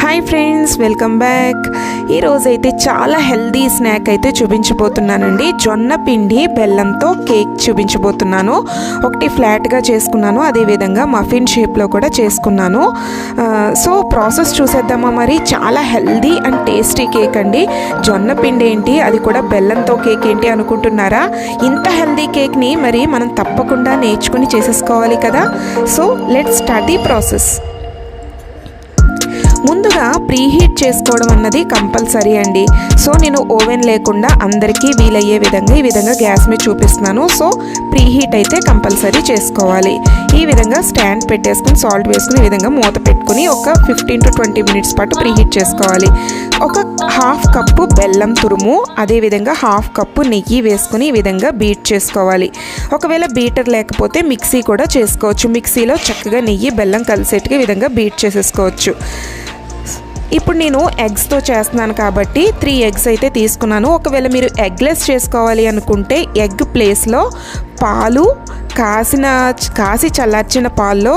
Hi friends welcome back ఈరోజైతే చాలా healthy snack అయితే చూపించబోతున్నానండి. జొన్న పిండి బెల్లంతో కేక్ చూపించబోతున్నాను. ఒకటి ఫ్లాట్గా చేసుకున్నాను అదేవిధంగా మఫిన్ షేప్లో కూడా చేసుకున్నాను. సో ప్రాసెస్ చూసేద్దామా మరి? చాలా హెల్దీ అండ్ టేస్టీ కేక్ అండి. జొన్న పిండి ఏంటి? అది కూడా బెల్లంతో కేక్ ఏంటి అనుకుంటున్నారా? ఇంత హెల్దీ కేక్ని మరి మనం తప్పకుండా నేర్చుకుని చేసేసుకోవాలి కదా? So let start the process ముందుగా ప్రీహీట్ చేసుకోవడం అన్నది కంపల్సరీ అండి. సో నేను ఓవెన్ లేకుండా అందరికీ వీలయ్యే విధంగా ఈ విధంగా గ్యాస్ మీద చూపిస్తున్నాను. సో ప్రీహీట్ అయితే కంపల్సరీ చేసుకోవాలి. ఈ విధంగా స్టాండ్ పెట్టేసుకుని సాల్ట్ వేసుకుని ఈ విధంగా మూత పెట్టుకుని ఒక ఫిఫ్టీన్ టు ట్వంటీ మినిట్స్ పాటు ప్రీహీట్ చేసుకోవాలి. ఒక హాఫ్ కప్పు బెల్లం తురుము అదేవిధంగా హాఫ్ కప్పు నెయ్యి వేసుకుని ఈ విధంగా బీట్ చేసుకోవాలి. ఒకవేళ బీటర్ లేకపోతే మిక్సీ కూడా చేసుకోవచ్చు. మిక్సీలో చక్కగా నెయ్యి బెల్లం కలిసేట్టుగా ఈ విధంగా బీట్ చేసేసుకోవచ్చు. ఇప్పుడు నేను ఎగ్స్తో చేస్తున్నాను కాబట్టి త్రీ ఎగ్స్ అయితే తీసుకున్నాను. ఒకవేళ మీరు ఎగ్లెస్ చేసుకోవాలి అనుకుంటే ఎగ్ ప్లేస్లో పాలు కాసిన కాసి చల్లార్చిన పాల్లో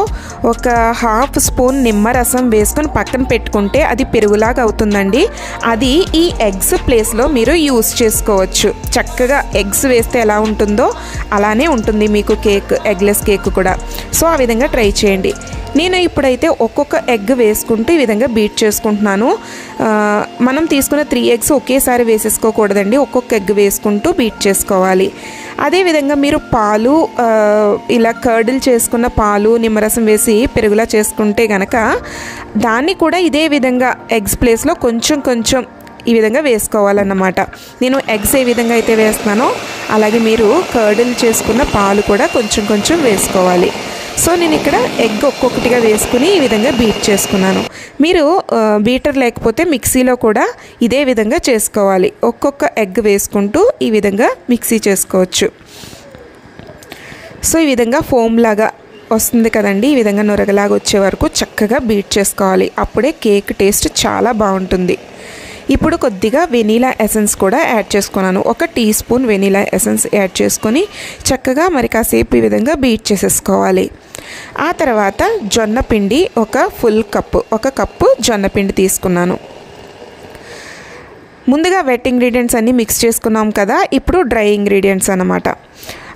ఒక హాఫ్ స్పూన్ నిమ్మరసం వేసుకొని పక్కన పెట్టుకుంటే అది పెరుగులాగా అవుతుందండి. అది ఈ ఎగ్స్ ప్లేస్లో మీరు యూస్ చేసుకోవచ్చు. చక్కగా ఎగ్స్ వేస్తే ఎలా ఉంటుందో అలానే ఉంటుంది మీకు కేక్ ఎగ్లెస్ కేక్ కూడా. సో ఆ విధంగా ట్రై చేయండి. నేను ఇప్పుడైతే ఒక్కొక్క ఎగ్ వేసుకుంటూ ఈ విధంగా బీట్ చేసుకుంటున్నాను. మనం తీసుకున్న త్రీ ఎగ్స్ ఒకేసారి వేసేసుకోకూడదండి. ఒక్కొక్క ఎగ్ వేసుకుంటూ బీట్ చేసుకోవాలి. అదేవిధంగా మీరు పాలు ఇలా కర్డిల్ చేసుకున్న పాలు నిమ్మరసం వేసి పెరుగులా చేసుకుంటే గనక దాన్ని కూడా ఇదే విధంగా ఎగ్స్ ప్లేస్లో కొంచెం కొంచెం ఈ విధంగా వేసుకోవాలన్నమాట. నేను ఎగ్స్ ఏ విధంగా అయితే వేస్తున్నానో అలాగే మీరు కర్డిల్ చేసుకున్న పాలు కూడా కొంచెం కొంచెం వేసుకోవాలి. సో నేను ఇక్కడ ఎగ్ ఒక్కొక్కటిగా వేసుకుని ఈ విధంగా బీట్ చేసుకున్నాను. మీరు బీటర్ లేకపోతే మిక్సీలో కూడా ఇదే విధంగా చేసుకోవాలి. ఒక్కొక్క ఎగ్ వేసుకుంటూ ఈ విధంగా మిక్సీ చేసుకోవచ్చు. సో ఈ విధంగా ఫోమ్ లాగా వస్తుంది కదండి ఈ విధంగా నొరగలాగా వచ్చే వరకు చక్కగా బీట్ చేసుకోవాలి. అప్పుడే కేక్ టేస్ట్ చాలా బాగుంటుంది. ఇప్పుడు కొద్దిగా వెనీలా ఎసెన్స్ కూడా యాడ్ చేసుకున్నాను. ఒక teaspoon vanilla essence add చేసుకొని చక్కగా మరి కాసేపు ఈ విధంగా బీట్ చేసేసుకోవాలి. ఆ తర్వాత జొన్న పిండి ఒక ఫుల్ కప్పు ఒక కప్పు జొన్న పిండి తీసుకున్నాను. ముందుగా వెట్ ఇంగ్రీడియంట్స్ అన్నీ మిక్స్ చేసుకున్నాం కదా ఇప్పుడు డ్రై ఇంగ్రీడియంట్స్ అనమాట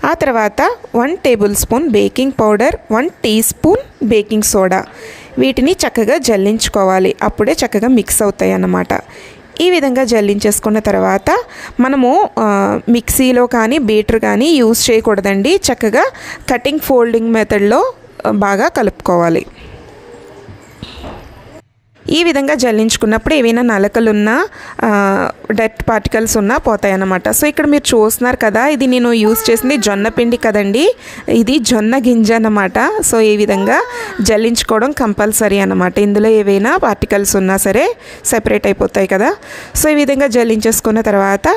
ఆ తర్వాత one tablespoon baking powder one teaspoon baking soda వీటిని చక్కగా జల్లించుకోవాలి. అప్పుడే చక్కగా మిక్స్ అవుతాయి అన్నమాట. ఈ విధంగా జల్లించేసుకున్న తర్వాత మనము మిక్సీలో కానీ బీటర్ కానీ యూస్ చేయకూడదండి. చక్కగా కటింగ్ ఫోల్డింగ్ మెథడ్లో బాగా కలుపుకోవాలి. ఈ విధంగా జల్లించుకున్నప్పుడు ఏవైనా నలకలున్నా డెట్ పార్టికల్స్ ఉన్నా పోతాయన్నమాట. సో ఇక్కడ మీరు చూస్తున్నారు కదా ఇది నేను యూస్ చేసింది జొన్న పిండి కదండి. ఇది జొన్న గింజ అన్నమాట. సో ఈ విధంగా జల్లించుకోవడం కంపల్సరీ అన్నమాట. ఇందులో ఏవైనా పార్టికల్స్ ఉన్నా సరే సెపరేట్ అయిపోతాయి కదా. సో ఈ విధంగా జల్లించేసుకున్న తర్వాత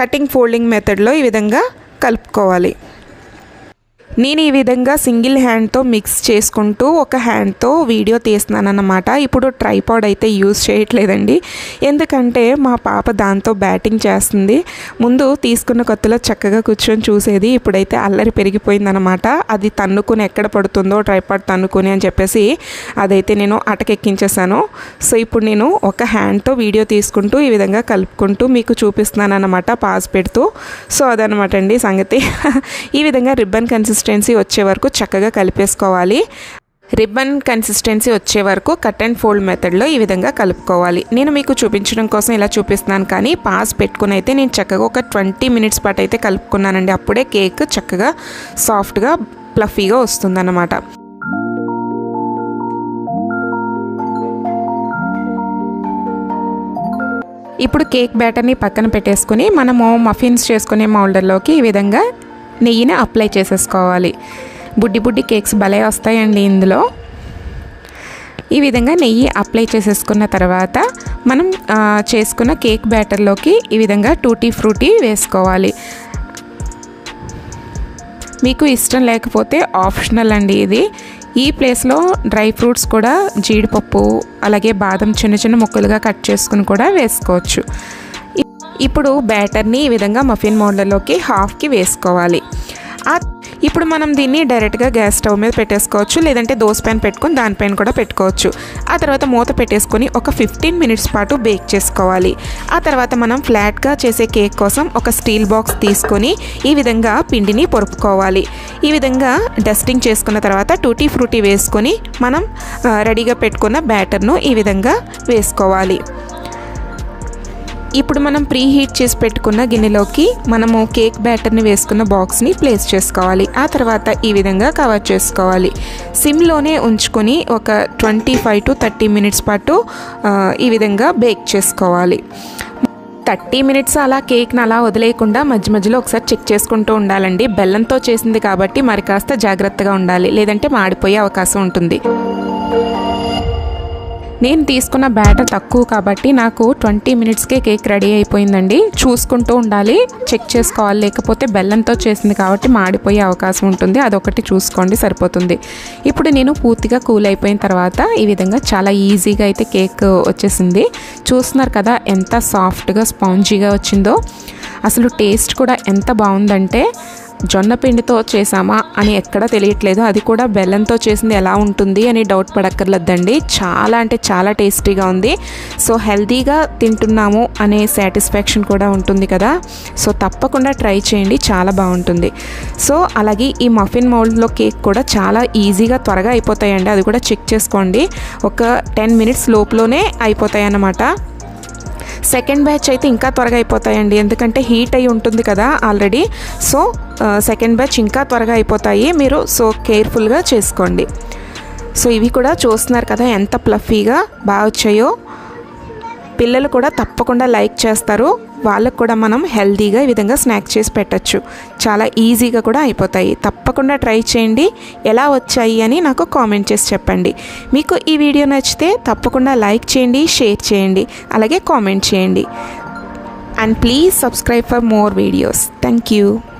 కటింగ్ ఫోల్డింగ్ మెథడ్లో ఈ విధంగా కలుపుకోవాలి. నేను ఈ విధంగా సింగిల్ హ్యాండ్తో మిక్స్ చేసుకుంటూ ఒక హ్యాండ్తో వీడియో తీస్తున్నాను అన్నమాట ఇప్పుడు ట్రైపాడ్ అయితే యూజ్ చేయట్లేదండి. ఎందుకంటే మా పాప దాంతో బ్యాటింగ్ చేస్తుంది. ముందు తీసుకున్న కొత్తలో చక్కగా కూర్చొని చూసేది. ఇప్పుడైతే అల్లరి పెరిగిపోయిందనమాట అది తన్నుకుని ఎక్కడ పడుతుందో ట్రైపాడ్ తన్నుకుని అని చెప్పేసి అదైతే నేను అటకెక్కించేసాను సో ఇప్పుడు నేను ఒక హ్యాండ్తో వీడియో తీసుకుంటూ ఈ విధంగా కలుపుకుంటూ మీకు చూపిస్తున్నాను అనమాట పాస్ పెడుతూ. సో అదనమాట అండి సంగతి. ఈ విధంగా రిబ్బన్ కన్సిస్టెన్సీ వచ్చే వరకు చక్కగా కలిపేసుకోవాలి. రిబ్బన్ కన్సిస్టెన్సీ వచ్చే వరకు కట్ అండ్ ఫోల్డ్ మెథడ్లో ఈ విధంగా కలుపుకోవాలి. నేను మీకు చూపించడం కోసం ఇలా చూపిస్తున్నాను కానీ పాస్ పెట్టుకుని అయితే నేను చక్కగా ఒక ట్వంటీ మినిట్స్ పాటు అయితే కలుపుకున్నానండి. అప్పుడే కేక్ చక్కగా సాఫ్ట్గా ప్లఫీగా వస్తుందన్నమాట. ఇప్పుడు కేక్ బ్యాటర్ని పక్కన పెట్టేసుకుని మనము మఫిన్స్ చేసుకునే మౌల్డర్లోకి ఈ విధంగా నెయ్యిని అప్లై చేసేసుకోవాలి. బుడ్డి బుడ్డి కేక్స్ భలే వస్తాయండి ఇందులో. ఈ విధంగా నెయ్యి అప్లై చేసేసుకున్న తర్వాత మనం చేసుకున్న కేక్ బ్యాటర్లోకి ఈ విధంగా టూటీ ఫ్రూటీ వేసుకోవాలి. మీకు ఇష్టం లేకపోతే ఆప్షనల్ అండి ఇది. ఈ ప్లేస్లో డ్రై ఫ్రూట్స్ కూడా జీడిపప్పు అలాగే బాదం చిన్న చిన్న ముక్కలుగా కట్ చేసుకుని కూడా వేసుకోవచ్చు. ఇప్పుడు బ్యాటర్ని ఈ విధంగా మఫిన్ మోడల్లోకి హాఫ్కి వేసుకోవాలి. ఇప్పుడు మనం దీన్ని డైరెక్ట్గా గ్యాస్ స్టవ్ మీద పెట్టేసుకోవచ్చు లేదంటే దోశ పైన పెట్టుకొని దానిపైన కూడా పెట్టుకోవచ్చు. ఆ తర్వాత మూత పెట్టేసుకొని ఒక ఫిఫ్టీన్ మినిట్స్ పాటు బేక్ చేసుకోవాలి. ఆ తర్వాత మనం ఫ్లాట్గా చేసే కేక్ కోసం ఒక స్టీల్ బాక్స్ తీసుకొని ఈ విధంగా పిండిని పొరుపుకోవాలి. ఈ విధంగా డస్టింగ్ చేసుకున్న తర్వాత టూటీ ఫ్రూటీ వేసుకొని మనం రెడీగా పెట్టుకున్న బ్యాటర్ను ఈ విధంగా వేసుకోవాలి. ఇప్పుడు మనం ప్రీ హీట్ చేసి పెట్టుకున్న గిన్నెలోకి మనము కేక్ బ్యాటర్ని వేసుకున్న బాక్స్ని ప్లేస్ చేసుకోవాలి. ఆ తర్వాత ఈ విధంగా కవర్ చేసుకోవాలి. సిమ్లోనే ఉంచుకొని ఒక twenty five to thirty minutes పాటు ఈ విధంగా బేక్ చేసుకోవాలి. థర్టీ మినిట్స్ అలా కేక్ని అలా వదిలేయకుండా మధ్య మధ్యలో ఒకసారి చెక్ చేసుకుంటూ ఉండాలండి. బెల్లంతో చేసింది కాబట్టి మరి కాస్త జాగ్రత్తగా ఉండాలి. లేదంటే మాడిపోయే అవకాశం ఉంటుంది. నేను తీసుకున్న బ్యాటర్ తక్కువ కాబట్టి నాకు ట్వంటీ మినిట్స్కే కేక్ రెడీ అయిపోయిందండి. చూసుకుంటూ ఉండాలి. చెక్ చేసుకోవాలి. లేకపోతే బెల్లంతో చేసింది కాబట్టి మాడిపోయే అవకాశం ఉంటుంది. అదొకటి చూసుకోండి సరిపోతుంది. ఇప్పుడు నేను పూర్తిగా కూల్ అయిపోయిన తర్వాత ఈ విధంగా చాలా ఈజీగా అయితే కేక్ వచ్చేసింది. చూస్తున్నారు కదా ఎంత సాఫ్ట్గా స్పాంజీగా వచ్చిందో. అసలు టేస్ట్ కూడా ఎంత బాగుందంటే జొన్న పిండితో చేసామా అని ఎక్కడ తెలియట్లేదు. అది కూడా బెల్లంతో చేసింది ఎలా ఉంటుంది అని డౌట్ పడక్కర్లేదండి. చాలా అంటే చాలా టేస్టీగా ఉంది. సో హెల్తీగా తింటున్నాము అనే సాటిస్ఫాక్షన్ కూడా ఉంటుంది కదా. సో తప్పకుండా ట్రై చేయండి. చాలా బాగుంటుంది. సో అలాగే ఈ మఫిన్ మౌల్డ్లో కేక్ కూడా చాలా ఈజీగా త్వరగా అయిపోతాయండి. అది కూడా చెక్ చేసుకోండి. ఒక టెన్ మినిట్స్ లోపులోనే అయిపోతాయి అన్నమాట సెకండ్ బ్యాచ్ అయితే ఇంకా త్వరగా అయిపోతాయండి. ఎందుకంటే హీట్ అయి ఉంటుంది కదా ఆల్రెడీ సో సెకండ్ బ్యాచ్ ఇంకా త్వరగా అయిపోతాయి. మీరు సో కేర్ఫుల్గా చేసుకోండి. సో ఇవి కూడా చూస్తున్నారు కదా ఎంత ప్లఫీగా బాగా వచ్చాయో. పిల్లలు కూడా తప్పకుండా లైక్ చేస్తారు. వాళ్ళకు కూడా మనం హెల్తీగా ఈ విధంగా స్నాక్ చేసి పెట్టచ్చు. చాలా ఈజీగా కూడా అయిపోతాయి. తప్పకుండా ట్రై చేయండి. ఎలా వచ్చాయి అని నాకు కామెంట్ చేసి చెప్పండి. మీకు ఈ వీడియో నచ్చితే తప్పకుండా లైక్ చేయండి షేర్ చేయండి అలాగే కామెంట్ చేయండి. And please subscribe for more videos. Thank you.